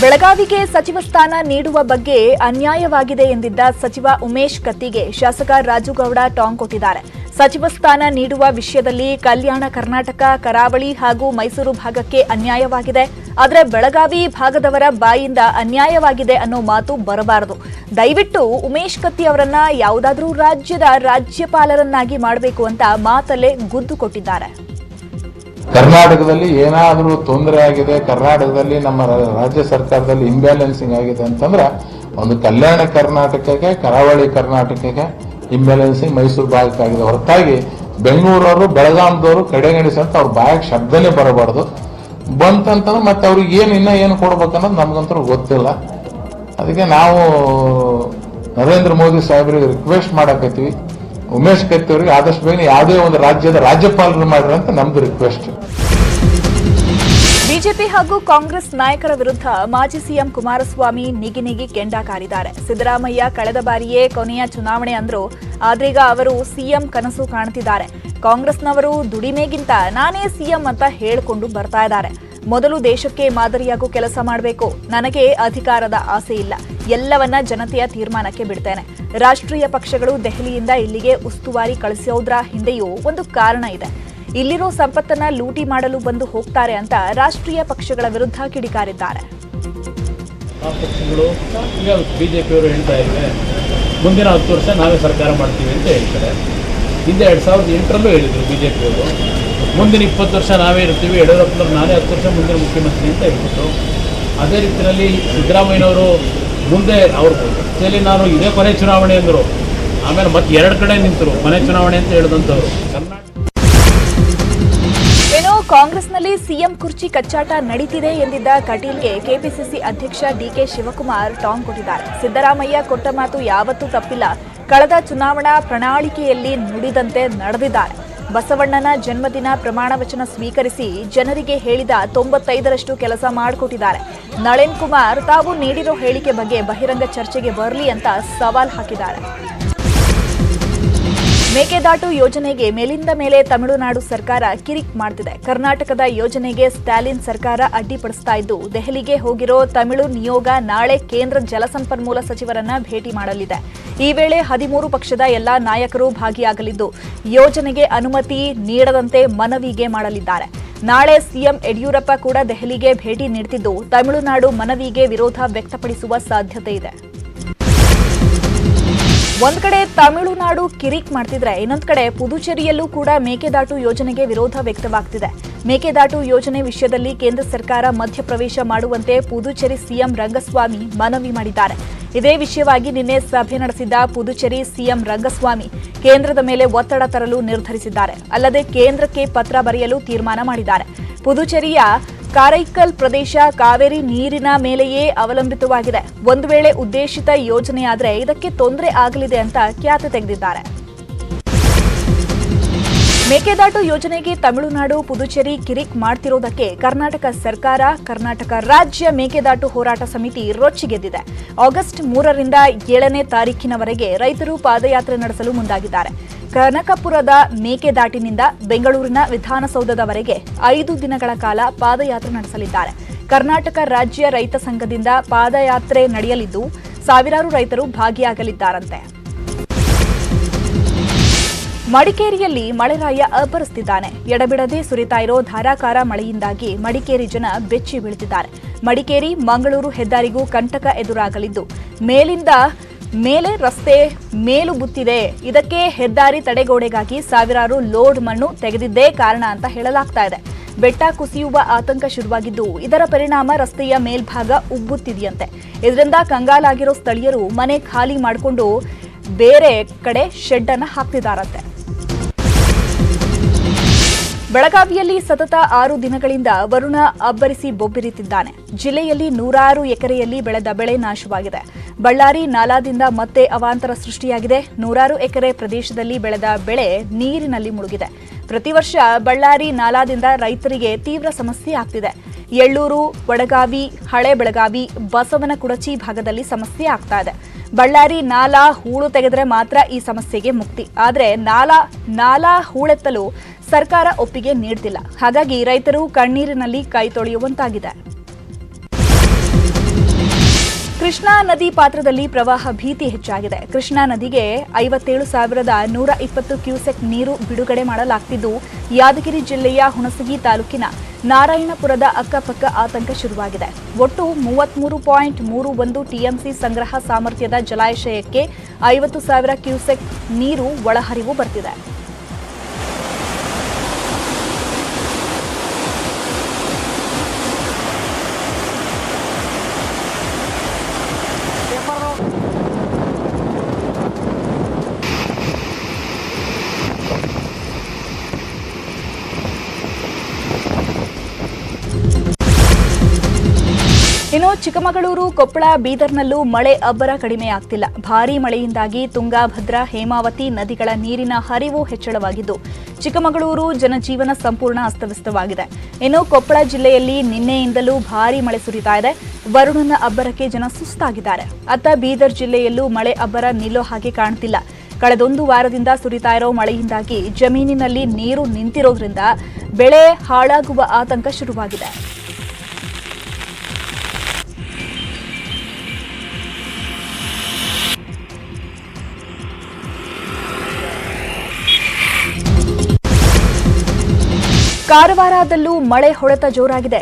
ಬೆಳಗಾವಿಗೆ ಸಚಿವ ಸ್ಥಾನ ನೀಡುವ ಬಗ್ಗೆ ಅನ್ಯಾಯವಾಗಿದೆ ಎಂದಿದ್ದ ಸಚಿವ ಉಮೇಶ್ ಕತ್ತಿಗೆ ಶಾಸಕ ರಾಜುಗೌಡ ಟಾಂಗ್ ಕೊಟ್ಟಿದ್ದಾರೆ. ಸಚಿವ ಸ್ಥಾನ ನೀಡುವ ವಿಷಯದಲ್ಲಿ ಕಲ್ಯಾಣ ಕರ್ನಾಟಕ, ಕರಾವಳಿ ಹಾಗೂ ಮೈಸೂರು ಭಾಗಕ್ಕೆ ಅನ್ಯಾಯವಾಗಿದೆ. ಆದರೆ ಬೆಳಗಾವಿ ಭಾಗದವರ ಬಾಯಿಂದ ಅನ್ಯಾಯವಾಗಿದೆ ಅನ್ನೋ ಮಾತು ಬರಬಾರದು. ದಯವಿಟ್ಟು ಉಮೇಶ್ ಕತ್ತಿ ಅವರನ್ನ ಯಾವುದಾದ್ರೂ ರಾಜ್ಯದ ರಾಜ್ಯಪಾಲರನ್ನಾಗಿ ಮಾಡಬೇಕು ಅಂತ ಮಾತಲ್ಲೇ ಗುದ್ದು ಕೊಟ್ಟಿದ್ದಾರೆ. ಕರ್ನಾಟಕದಲ್ಲಿ ಏನಾದರೂ ತೊಂದರೆ ಆಗಿದೆ, ಕರ್ನಾಟಕದಲ್ಲಿ ನಮ್ಮ ರಾಜ್ಯ ಸರ್ಕಾರದಲ್ಲಿ ಇಂಬ್ಯಾಲೆನ್ಸಿಂಗ್ ಆಗಿದೆ ಅಂತಂದ್ರೆ, ಒಂದು ಕಲ್ಯಾಣ ಕರ್ನಾಟಕಕ್ಕೆ, ಕರಾವಳಿ ಕರ್ನಾಟಕಕ್ಕೆ ಇಂಬ್ಯಾಲೆನ್ಸಿಂಗ್ ಮೈಸೂರು ಭಾಗಕ್ಕಾಗಿದೆ ಹೊರತಾಗಿ ಬೆಂಗಳೂರವರು ಬೆಳಗಾಂದವರು ಕಡೆಗಣಿಸಂತ ಅವ್ರ ಬಾಯಕ್ಕೆ ಶಬ್ದನೇ ಬರಬಾರ್ದು. ಬಂತಂತಂದ್ರೆ ಮತ್ತೆ ಅವ್ರಿಗೆ ಏನು ಇನ್ನ ಏನು ಕೊಡ್ಬೇಕನ್ನೋದು ನಮಗಂತೂ ಗೊತ್ತಿಲ್ಲ. ಅದಕ್ಕೆ ನಾವು ನರೇಂದ್ರ ಮೋದಿ ಸಾಹೇಬರಿಗೆ ರಿಕ್ವೆಸ್ಟ್ ಮಾಡಕತ್ತೀವಿ. ಉಮೇಶ್ ಕತ್ತಿ ಅವರಿಗೆ ಆದಷ್ಟು ಬೇಗ ಯಾವುದೇ ಒಂದು ರಾಜ್ಯದ ರಾಜ್ಯಪಾಲರು ಮಾಡ್ರಿ ಅಂತ ನಮ್ದು ರಿಕ್ವೆಸ್ಟ್ ಬಿಜೆಪಿ ಹಾಗೂ ಕಾಂಗ್ರೆಸ್ ನಾಯಕರ ವಿರುದ್ಧ ಮಾಜಿ ಸಿಎಂ ಕುಮಾರಸ್ವಾಮಿ ನಿಗಿ ನಿಗಿ ಕೆಂಡ ಕಾರಿದ್ದಾರೆ ಸಿದ್ದರಾಮಯ್ಯ ಕಳೆದ ಬಾರಿಯೇ ಕೊನೆಯ ಚುನಾವಣೆ ಅಂದ್ರು, ಆದ್ರೀಗ ಅವರು ಸಿಎಂ ಕನಸು ಕಾಣ್ತಿದ್ದಾರೆ. ಕಾಂಗ್ರೆಸ್ನವರು ದುಡಿಮೆಗಿಂತ ನಾನೇ ಸಿಎಂ ಅಂತ ಹೇಳಿಕೊಂಡು ಬರ್ತಾ ಇದ್ದಾರೆ. ಮೊದಲು ದೇಶಕ್ಕೆ ಮಾದರಿಯಾಗೂ ಕೆಲಸ ಮಾಡಬೇಕು. ನನಗೆ ಅಧಿಕಾರದ ಆಸೆ ಇಲ್ಲ. ಎಲ್ಲವನ್ನ ಜನತೆಯ ತೀರ್ಮಾನಕ್ಕೆ ಬಿಡ್ತೇನೆ. ರಾಷ್ಟ್ರೀಯ ಪಕ್ಷಗಳು ದೆಹಲಿಯಿಂದ ಇಲ್ಲಿಗೆ ಉಸ್ತುವಾರಿ ಕಳಿಸೋದ್ರ ಹಿಂದೆಯೂ ಒಂದು ಕಾರಣ ಇದೆ. ಇಲ್ಲಿರೋ ಸಂಪತ್ತನ್ನ ಲೂಟಿ ಮಾಡಲು ಬಂದು ಹೋಗ್ತಾರೆ ಅಂತ ರಾಷ್ಟ್ರೀಯ ಪಕ್ಷಗಳ ವಿರುದ್ಧ ಕಿಡಿಕಾರಿದ್ದಾರೆ. ಮುಂದಿನ ಹತ್ತು ವರ್ಷ ನಾವೇ ಸರ್ಕಾರ ಮಾಡ್ತೀವಿ ಅಂತ ಹೇಳ್ತಾರೆ. ಹಿಂದೆ ಎರಡು ಸಾವಿರದ ಎಂಟರಲ್ಲೂ ಹೇಳಿದರು ಬಿ ಜೆ ಪಿಯವರು ಮುಂದಿನ ಇಪ್ಪತ್ತು ವರ್ಷ ನಾವೇ ಇರ್ತೀವಿ ಯಡಿಯೂರಪ್ಪನವ್ರು ನಾನೇ ಹತ್ತು ವರ್ಷ ಮುಂದಿನ ಮುಖ್ಯಮಂತ್ರಿ ಅಂತ ಹೇಳ್ಬಿಟ್ಟು ಅದೇ ರೀತಿಯಲ್ಲಿ ಸಿದ್ದರಾಮಯ್ಯನವರು ಮುಂದೆ ಅವರು ಜೊತೆಯಲ್ಲಿ ನಾನು ಇದೇ ಕೊನೆ ಚುನಾವಣೆ ಅಂದರು. ಆಮೇಲೆ ಮತ್ತೆ ಎರಡು ಕಡೆ ನಿಂತರು ಕೊನೆ ಚುನಾವಣೆ ಅಂತ ಹೇಳಿದಂಥವ್ರು ಕಾಂಗ್ರೆಸ್ನಲ್ಲಿ ಸಿಎಂ ಕುರ್ಚಿ ಕಚ್ಚಾಟ ನಡೀತಿದೆ ಎಂದಿದ್ದ ಕಟೀಲ್ಗೆ ಕೆಪಿಸಿಸಿ ಅಧ್ಯಕ್ಷ ಡಿಕೆ ಶಿವಕುಮಾರ್ ಟಾಂಗ್ ಕೊಟ್ಟಿದ್ದಾರೆ. ಸಿದ್ದರಾಮಯ್ಯ ಕೊಟ್ಟ ಮಾತು ಯಾವತ್ತೂ ತಪ್ಪಿಲ್ಲ. ಕಳೆದ ಚುನಾವಣಾ ಪ್ರಣಾಳಿಕೆಯಲ್ಲಿ ನುಡಿದಂತೆ ನಡೆದಿದ್ದಾರೆ. ಬಸವಣ್ಣನ ಜನ್ಮದಿನ ಪ್ರಮಾಣ ವಚನ ಸ್ವೀಕರಿಸಿ ಜನರಿಗೆ ಹೇಳಿದ ತೊಂಬತ್ತೈದರಷ್ಟು ಕೆಲಸ ಮಾಡಿಕೊಟ್ಟಿದ್ದಾರೆ. ನಳಿನ್ ಕುಮಾರ್ ತಾವು ನೀಡಿರೋ ಹೇಳಿಕೆ ಬಗ್ಗೆ ಬಹಿರಂಗ ಚರ್ಚೆಗೆ ಬರಲಿ ಅಂತ ಸವಾಲ್ ಹಾಕಿದ್ದಾರೆ. ಮೇಕೆದಾಟು ಯೋಜನೆಗೆ ಮೇಲಿಂದ ಮೇಲೆ ತಮಿಳುನಾಡು ಸರ್ಕಾರ ಕಿರಿಕ್ ಮಾಡ್ತಿದೆ. ಕರ್ನಾಟಕದ ಯೋಜನೆಗೆ ಸ್ಟಾಲಿನ್ ಸರ್ಕಾರ ಅಡ್ಡಿಪಡಿಸ್ತಾ ಇದ್ದು, ದೆಹಲಿಗೆ ಹೋಗಿರೋ ತಮಿಳು ನಿಯೋಗ ನಾಳೆ ಕೇಂದ್ರ ಜಲಸಂಪನ್ಮೂಲ ಸಚಿವರನ್ನ ಭೇಟಿ ಮಾಡಲಿದೆ. ಈ ವೇಳೆ ಹದಿಮೂರು ಪಕ್ಷದ ಎಲ್ಲಾ ನಾಯಕರು ಭಾಗಿಯಾಗಲಿದ್ದು, ಯೋಜನೆಗೆ ಅನುಮತಿ ನೀಡದಂತೆ ಮನವಿಗೆ ಮಾಡಲಿದ್ದಾರೆ. ನಾಳೆ ಸಿಎಂ ಯಡಿಯೂರಪ್ಪ ಕೂಡ ದೆಹಲಿಗೆ ಭೇಟಿ ನೀಡುತ್ತಿದ್ದು ತಮಿಳುನಾಡು ಮನವಿಗೆ ವಿರೋಧ ವ್ಯಕ್ತಪಡಿಸುವ ಸಾಧ್ಯತೆ ಇದೆ. ಒಂದ್ ಕಡೆ ತಮಿಳುನಾಡು ಕಿರಿಕ್ ಮಾಡ್ತಿದ್ರೆ, ಇನ್ನೊಂದ್ ಕಡೆ ಪುದುಚೇರಿಯಲ್ಲೂ ಕೂಡ ಮೇಕೆದಾಟು ಯೋಜನೆಗೆ ವಿರೋಧ ವ್ಯಕ್ತವಾಗ್ತಿದೆ. ಮೇಕೆದಾಟು ಯೋಜನೆ ವಿಷಯದಲ್ಲಿ ಕೇಂದ್ರ ಸರ್ಕಾರ ಮಧ್ಯಪ್ರವೇಶ ಮಾಡುವಂತೆ ಪುದುಚೇರಿ ಸಿಎಂ ರಂಗಸ್ವಾಮಿ ಮನವಿ ಮಾಡಿದ್ದಾರೆ. ಇದೇ ವಿಷಯವಾಗಿ ನಿನ್ನೆ ಸಭೆ ನಡೆಸಿದ್ದ ಪುದುಚೇರಿ ಸಿಎಂ ರಂಗಸ್ವಾಮಿ ಕೇಂದ್ರದ ಮೇಲೆ ಒತ್ತಡ ತರಲು ನಿರ್ಧರಿಸಿದ್ದಾರೆ. ಅಲ್ಲದೆ ಕೇಂದ್ರಕ್ಕೆ ಪತ್ರ ಬರೆಯಲು ತೀರ್ಮಾನ ಮಾಡಿದ್ದಾರೆ. ಪುದುಚೇರಿಯ ಕಾರೈಕಲ್ ಪ್ರದೇಶ ಕಾವೇರಿ ನೀರಿನ ಮೇಲೆಯೇ ಅವಲಂಬಿತವಾಗಿದೆ. ಒಂದು ವೇಳೆ ಉದ್ದೇಶಿತ ಯೋಜನೆಯಾದರೆ ಇದಕ್ಕೆ ತೊಂದರೆ ಆಗಲಿದೆ ಅಂತ ಖ್ಯಾತಿ ತೆಗೆದಿದ್ದಾರೆ. ಮೇಕೆದಾಟು ಯೋಜನೆಗೆ ತಮಿಳುನಾಡು, ಪುದುಚೇರಿ ಕಿರಿಕ್ ಮಾಡ್ತಿರೋದಕ್ಕೆ ಕರ್ನಾಟಕ ಸರ್ಕಾರ, ಕರ್ನಾಟಕ ರಾಜ್ಯ ಮೇಕೆದಾಟು ಹೋರಾಟ ಸಮಿತಿ ರೊಚ್ಚಿಗೆದ್ದಿದೆ. ಆಗಸ್ಟ್ ಮೂರರಿಂದ ಏಳನೇ ತಾರೀಖಿನವರೆಗೆ ರೈತರು ಪಾದಯಾತ್ರೆ ನಡೆಸಲು ಮುಂದಾಗಿದ್ದಾರೆ. ಕನಕಪುರದ ಮೇಕೆದಾಟಿನಿಂದ ಬೆಂಗಳೂರಿನ ವಿಧಾನಸೌಧದವರೆಗೆ ಐದು ದಿನಗಳ ಕಾಲ ಪಾದಯಾತ್ರೆ ನಡೆಸಲಿದ್ದಾರೆ. ಕರ್ನಾಟಕ ರಾಜ್ಯ ರೈತ ಸಂಘದಿಂದ ಪಾದಯಾತ್ರೆ ನಡೆಯಲಿದ್ದು, ಸಾವಿರಾರು ರೈತರು ಭಾಗಿಯಾಗಲಿದ್ದಾರಂತೆ. ಮಡಿಕೇರಿಯಲ್ಲಿ ಮಳೆರಾಯ ಅಪರಿಸ್ತಿದ್ದಾನೆ. ಎಡಬಿಡದೆ ಸುರಿತಾ ಇರೋ ಧಾರಾಕಾರ ಮಳೆಯಿಂದಾಗಿ ಮಡಿಕೇರಿ ಜನ ಬೆಚ್ಚಿ ಬೀಳುತ್ತಿದ್ದಾರೆ ಮಡಿಕೇರಿ, ಮಂಗಳೂರು ಹೆದ್ದಾರಿಗೂ ಕಂಟಕ ಎದುರಾಗಲಿದ್ದು. ಮೇಲಿಂದ ಮೇಲೆ ರಸ್ತೆ ಮೇಲು ಬುತ್ತಿದೆ. ಇದಕ್ಕೆ ಹೆದ್ದಾರಿ ತಡೆಗೋಡೆಗಾಗಿ ಸಾವಿರಾರು ಲೋಡ್ ಮಣ್ಣು ತೆಗೆದಿದ್ದೇ ಕಾರಣ ಅಂತ ಹೇಳಲಾಗ್ತಾ ಇದೆ. ಬೆಟ್ಟ ಕುಸಿಯುವ ಆತಂಕ ಶುರುವಾಗಿದ್ದು, ಇದರ ಪರಿಣಾಮ ರಸ್ತೆಯ ಮೇಲ್ಭಾಗ ಉಬ್ಬುತ್ತಿದೆಯಂತೆ. ಇದರಿಂದ ಕಂಗಾಲಾಗಿರೋ ಸ್ಥಳೀಯರು ಮನೆ ಖಾಲಿ ಮಾಡಿಕೊಂಡು ಬೇರೆ ಕಡೆ ಶೆಡ್ ಅನ್ನ ಹಾಕ್ತಿದ್ದಾರಂತೆ. ಬೆಳಗಾವಿಯಲ್ಲಿ ಸತತ ಆರು ದಿನಗಳಿಂದ ವರುಣ ಅಬ್ಬರಿಸಿ ಬೊಬ್ಬಿರಿತಿದ್ದಾನೆ. ಜಿಲ್ಲೆಯಲ್ಲಿ ನೂರಾರು ಎಕರೆಯಲ್ಲಿ ಬೆಳೆದ ಬೆಳೆ ನಾಶವಾಗಿದೆ. ಬಳ್ಳಾರಿ ನಾಲಾದಿಂದ ಮತ್ತೆ ಅವಾಂತರ ಸೃಷ್ಟಿಯಾಗಿದೆ. ನೂರಾರು ಎಕರೆ ಪ್ರದೇಶದಲ್ಲಿ ಬೆಳೆದ ಬೆಳೆ ನೀರಿನಲ್ಲಿ ಮುಳುಗಿದೆ. ಪ್ರತಿ ವರ್ಷ ಬಳ್ಳಾರಿ ನಾಲಾದಿಂದ ರೈತರಿಗೆ ತೀವ್ರ ಸಮಸ್ಯೆ ಆಗ್ತಿದೆ. ಎಳ್ಳೂರು, ವಡಗಾವಿ, ಹಳೆ ಬೆಳಗಾವಿ ಬಸವನ ಕುಡಚಿ ಭಾಗದಲ್ಲಿ ಸಮಸ್ಯೆ ಆಗ್ತಾ ಇದೆ. ಬಳ್ಳಾರಿ ನಾಲಾ ಹೂಳು ತೆಗೆದ್ರೆ ಮಾತ್ರ ಈ ಸಮಸ್ಯೆಗೆ ಮುಕ್ತಿ. ಆದರೆ ನಾಲಾ ನಾಲಾ ಹೂಳೆತ್ತಲು ಸರ್ಕಾರ ಒಪ್ಪಿಗೆ ನೀಡುತ್ತಿಲ್ಲ ಹಾಗಾಗಿ ರೈತರು ಕಣ್ಣೀರಿನಲ್ಲಿ ಕೈ ತೊಳೆಯುವಂತಾಗಿದೆ. ಕೃಷ್ಣಾ ನದಿ ಪಾತ್ರದಲ್ಲಿ ಪ್ರವಾಹ ಭೀತಿ ಹೆಚ್ಚಾಗಿದೆ. ಕೃಷ್ಣಾ ನದಿಗೆ ಐವತ್ತೇಳು ಸಾವಿರದ ನೂರ ಇಪ್ಪತ್ತು ಕ್ಯೂಸೆಕ್ ನೀರು ಬಿಡುಗಡೆ ಮಾಡಲಾಗ್ತಿದ್ದು, ಯಾದಗಿರಿ ಜಿಲ್ಲೆಯ ಹುಣಸಗಿ ತಾಲೂಕಿನ ನಾರಾಯಣಪುರದ ಅಕ್ಕಪಕ್ಕ ಆತಂಕ ಶುರುವಾಗಿದೆ. ಒಟ್ಟು ಮೂವತ್ಮೂರು ಪಾಯಿಂಟ್ ಮೂರು ಒಂದು ಟಿಎಂಸಿ ಸಂಗ್ರಹ ಸಾಮರ್ಥ್ಯದ ಜಲಾಶಯಕ್ಕೆ ಐವತ್ತು ಸಾವಿರ ಕ್ಯೂಸೆಕ್ ನೀರು ಒಳಹರಿವು ಬರ್ತಿದೆ. ಇನ್ನು ಚಿಕ್ಕಮಗಳೂರು, ಕೊಪ್ಪಳ, ಬೀದರ್ನಲ್ಲೂ ಮಳೆ ಅಬ್ಬರ ಕಡಿಮೆಯಾಗ್ತಿಲ್ಲ. ಭಾರೀ ಮಳೆಯಿಂದಾಗಿ ತುಂಗಾಭದ್ರಾ, ಹೇಮಾವತಿ ನದಿಗಳ ನೀರಿನ ಹರಿವು ಹೆಚ್ಚಳವಾಗಿದ್ದು, ಚಿಕ್ಕಮಗಳೂರು ಜನಜೀವನ ಸಂಪೂರ್ಣ ಅಸ್ತವ್ಯಸ್ತವಾಗಿದೆ. ಇನ್ನು ಕೊಪ್ಪಳ ಜಿಲ್ಲೆಯಲ್ಲಿ ನಿನ್ನೆಯಿಂದಲೂ ಭಾರೀ ಮಳೆ ಸುರಿತಾ ಇದೆ. ವರುಣನ ಅಬ್ಬರಕ್ಕೆ ಜನ ಸುಸ್ತಾಗಿದ್ದಾರೆ. ಅತ್ತ ಬೀದರ್ ಜಿಲ್ಲೆಯಲ್ಲೂ ಮಳೆ ಅಬ್ಬರ ನಿಲ್ಲೋ ಹಾಗೆ ಕಾಣ್ತಿಲ್ಲ. ಕಳೆದೊಂದು ವಾರದಿಂದ ಸುರಿತಾ ಇರೋ ಮಳೆಯಿಂದಾಗಿ ಜಮೀನಿನಲ್ಲಿ ನೀರು ನಿಂತಿರೋದ್ರಿಂದ ಬೆಳೆ ಹಾಳಾಗುವ ಆತಂಕ ಶುರುವಾಗಿದೆ. ಕಾರವಾರದಲ್ಲೂ ಮಳೆ ಹೊಡೆತ ಜೋರಾಗಿದೆ.